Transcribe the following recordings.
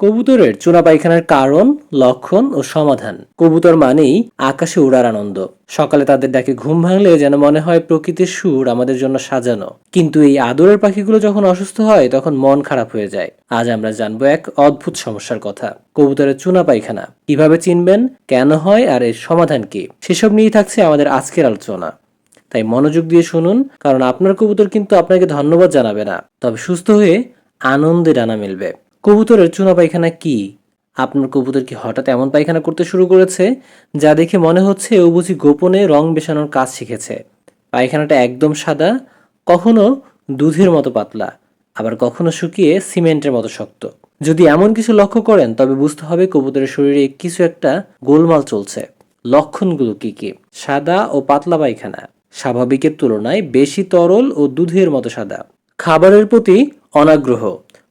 কবুতরের চোরা পায়খানার কারণ, লক্ষণ ও সমাধান। কবুতর মানেই আকাশে উড়ার আনন্দ। সকালে তাদের ডাকে ঘুম ভাঙলে যেন মনে হয় প্রকৃতির সুর আমাদের জন্য সাজানো। কিন্তু এই আদরের পাখিগুলো যখন অসুস্থ হয়, তখন মন খারাপ হয়ে যায়। আজ আমরা জানব এক অদ্ভুত সমস্যার কথা। কবুতরের চুনা পায়খানা কীভাবে চিনবেন, কেন হয়, আর এর সমাধান কি? সেসব নিয়েই থাকছে আমাদের আজকের আলোচনা। তাই মনোযোগ দিয়ে শুনুন, কারণ আপনার কবুতর কিন্তু আপনাকে ধন্যবাদ জানাবে না। তবে সুস্থ হয়ে আনন্দে ডানা মিলবে। কবুতরের চুনা পায়খানা কি? আপনার কবুতর কি হঠাৎ এমন পায়খানা করতে শুরু করেছে, যা দেখে মনে হচ্ছে ও বুঝি গোপনে রং মেশানোর কাজ শিখেছে? পায়খানাটা একদম সাদা, কখনো দুধের মতো পাতলা, আবার কখনো শুকিয়ে সিমেন্টের মতো শক্ত। যদি এমন কিছু লক্ষ্য করেন, তবে বুঝতে হবে কবুতরের শরীরে কিছু একটা গোলমাল চলছে। লক্ষণগুলো কি কি? সাদা ও পাতলা পায়খানা। স্বাভাবিকের তুলনায় বেশি তরল ও দুধের মতো সাদা। খাবারের প্রতি অনাগ্রহ।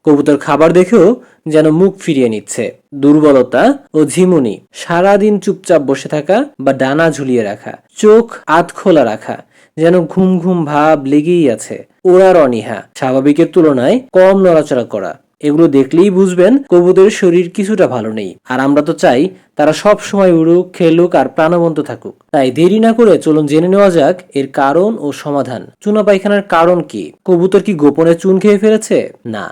কবুতর খাবার দেখেও যেন মুখ ফিরিয়ে নিচ্ছে। দুর্বলতা ও ঝিমুনি, সারাদিন চুপচাপ বসে থাকা বা ডানা ঝুলিয়ে রাখা, চোখ আধ খোলা রাখা, যেন ঘুম ঘুম ভাব লেগেই আছে। ওরার অনীহা, স্বাভাবিকের তুলনায় কম নড়াচড়া করা। এগুলো দেখলেই বুঝবেন কবুতরের শরীর কিছুটা ভালো নেই। আর আমরা তো চাই তারা সব সময় উড়ুক, খেলুক আর প্রাণবন্ত থাকুক। তাই দেরি না করে চলুন জেনে নেওয়া যাক এর কারণ ও সমাধান। চুনা পায়খানার কারণ কি? কবুতর কি গোপনে চুন খেয়ে ফেলেছে? না।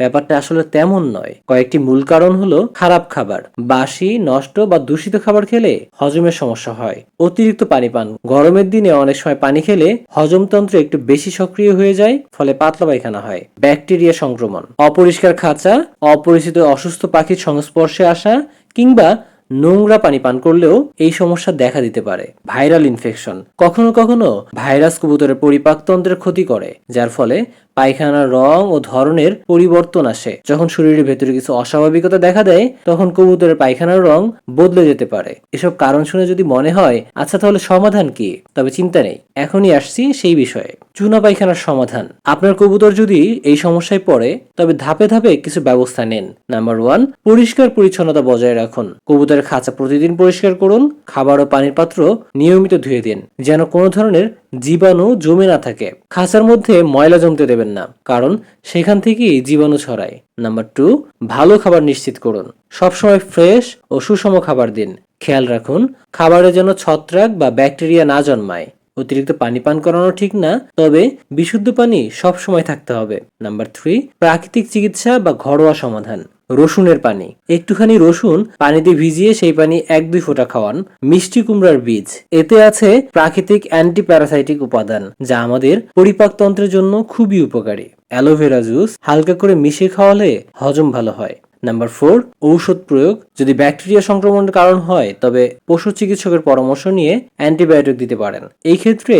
ব্যাপারটা আসলে তেমন নয়। কয়েকটি মূল কারণ হলো খারাপ খাবার। বাসি, নষ্ট বা দূষিত খাবার খেলে হজমের সমস্যা হয়। অতিরিক্ত পানি পান। গরমের দিনে অনেক সময় পানি খেলে হজমতন্ত্র একটু বেশি সক্রিয় হয়ে যায়, ফলে পাতলা পায়খানা হয়। ব্যাকটেরিয়া সংক্রমণ। অপরিষ্কার খাঁচা, অপরিচিত অসুস্থ পাখির সংস্পর্শে আসা কিংবা নোংরা পানি পান করলেও এই সমস্যা দেখা দিতে পারে। Viral infection. কখনো কখনো ভাইরাস কবুতরের পরিপাকতন্ত্রের ক্ষতি করে, যার ফলে পায়খানার রং ও ধরনের পরিবর্তন আসে। যখন শরীরের ভেতরে কিছু অস্বাভাবিকতা দেখা দেয়, তখন কবুতরের পায়খানার রং বদলে যেতে পারে। এসব কারণ শুনে যদি মনে হয় আচ্ছা তাহলে সমাধান কি? তবে চিন্তা নেই, এখনই আসছি সেই বিষয়ে। চুনা পায়খানার সমাধান। আপনার কবুতর যদি এই সমস্যায় পড়ে, তবে ধাপে ধাপে কিছু ব্যবস্থা নেন। নাম্বার ওয়ান, পরিষ্কার পরিচ্ছন্নতা বজায় রাখুন। কবুতরের খাঁচা প্রতিদিন পরিষ্কার করুন, খাবার ও পানির পাত্র নিয়মিত ধুয়ে দিন, যেন কোনো ধরনের জীবাণু জমে না থাকে। খাঁচার মধ্যে ময়লা জমতে দেবেন না, কারণ সেখান থেকেই জীবাণু ছড়ায়। নাম্বার টু, ভালো খাবার নিশ্চিত করুন। সবসময় ফ্রেশ ও সুষম খাবার দিন। খেয়াল রাখুন খাবারের যেন ছত্রাক বা ব্যাকটেরিয়া না জন্মায়। অতিরিক্ত পানি পান করানো ঠিক না, তবে বিশুদ্ধ পানি সবসময় থাকতে হবে। নাম্বার থ্রি, প্রাকৃতিক চিকিৎসা বা ঘরোয়া সমাধান। রসুনের পানি। একটুখানি রসুন পানিতে ভিজিয়ে সেই পানি এক দুই ফোঁটা খাওয়ান। মিষ্টি কুমড়ার বীজ। এতে আছে প্রাকৃতিক অ্যান্টি প্যারাসাইটিক উপাদান, যা আমাদের পরিপাকতন্ত্রের জন্য খুবই উপকারী। অ্যালোভেরা জুস হালকা করে মিশিয়ে খাওয়ালে হজম ভালো হয়। নাম্বার ফোর ঔষধ প্রয়োগ। যদি ব্যাকটেরিয়া সংক্রমণের কারণ হয়, তবে পশু চিকিৎসকের পরামর্শ নিয়ে অ্যান্টিবায়োটিক দিতে পারেন। এই ক্ষেত্রে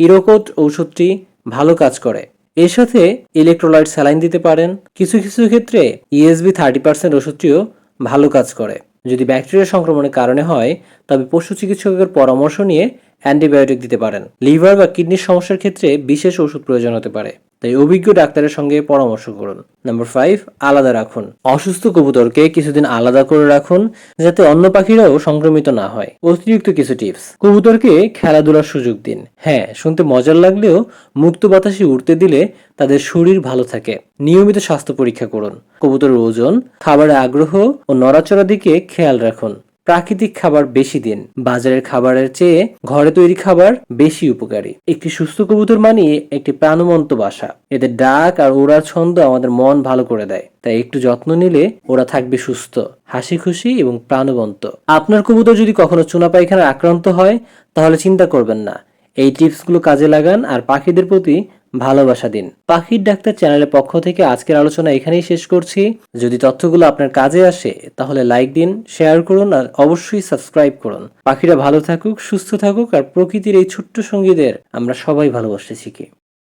ইরোকোট ঔষধটি ভালো কাজ করে। এর সাথে ইলেকট্রোলাইট স্যালাইন দিতে পারেন। কিছু কিছু ক্ষেত্রে ইএসবি থার্টি পার্সেন্ট ওষুধটিও ভালো কাজ করে। যদি ব্যাকটেরিয়া সংক্রমণের কারণে হয়, তবে পশু চিকিৎসকের পরামর্শ নিয়ে অ্যান্টিবায়োটিক দিতে পারেন। লিভার বা কিডনির সমস্যার ক্ষেত্রে বিশেষ ওষুধ প্রয়োজন হতে পারে। তাই অভিজ্ঞ ডাক্তারের সঙ্গে পরামর্শ করুন। নাম্বার ফাইভ আলাদা রাখুন। অসুস্থ কবুতরকে কিছুদিন আলাদা করে রাখুন, যাতে অন্য পাখিরাও সংক্রমিত না হয়। অতিরিক্ত কিছু টিপস। কবুতরকে খেলাধুলার সুযোগ দিন। হ্যাঁ শুনতে মজার লাগলেও মুক্ত বাতাসে উঠতে দিলে তাদের শরীর ভালো থাকে। নিয়মিত স্বাস্থ্য পরীক্ষা করুন। কবুতরের ওজন, খাবারের আগ্রহ ও নড়াচড়া দিকে খেয়াল রাখুন। প্রাকৃতিক খাবার বেশি দিন। বাজারের খাবারের চেয়ে ঘরে তৈরি খাবার বেশি উপকারী। একটি সুস্থ কবুতর মানে একটি প্রাণবন্ত বাসা। এদের ডাক আর ওড়ার ছন্দ আমাদের মন ভালো করে দেয়। তাই একটু যত্ন নিলে ওরা থাকবে সুস্থ, হাসি খুশি এবং প্রাণবন্ত। আপনার কবুতর যদি কখনো চুনা পায়খানা আক্রান্ত হয়, তাহলে চিন্তা করবেন না। এই টিপসগুলো কাজে লাগান আর পাখিদের প্রতি ভালোবাসা দিন। পাখির ডাক্তার চ্যানেলের পক্ষ থেকে আজকের আলোচনা এখানেই শেষ করছি। যদি তথ্যগুলো আপনার কাজে আসে, তাহলে লাইক দিন, শেয়ার করুন আর অবশ্যই সাবস্ক্রাইব করুন। পাখিরা ভালো থাকুক, সুস্থ থাকুক আর প্রকৃতির এই ছোট্ট সঙ্গীদের আমরা সবাই ভালোবাসতে শিখি।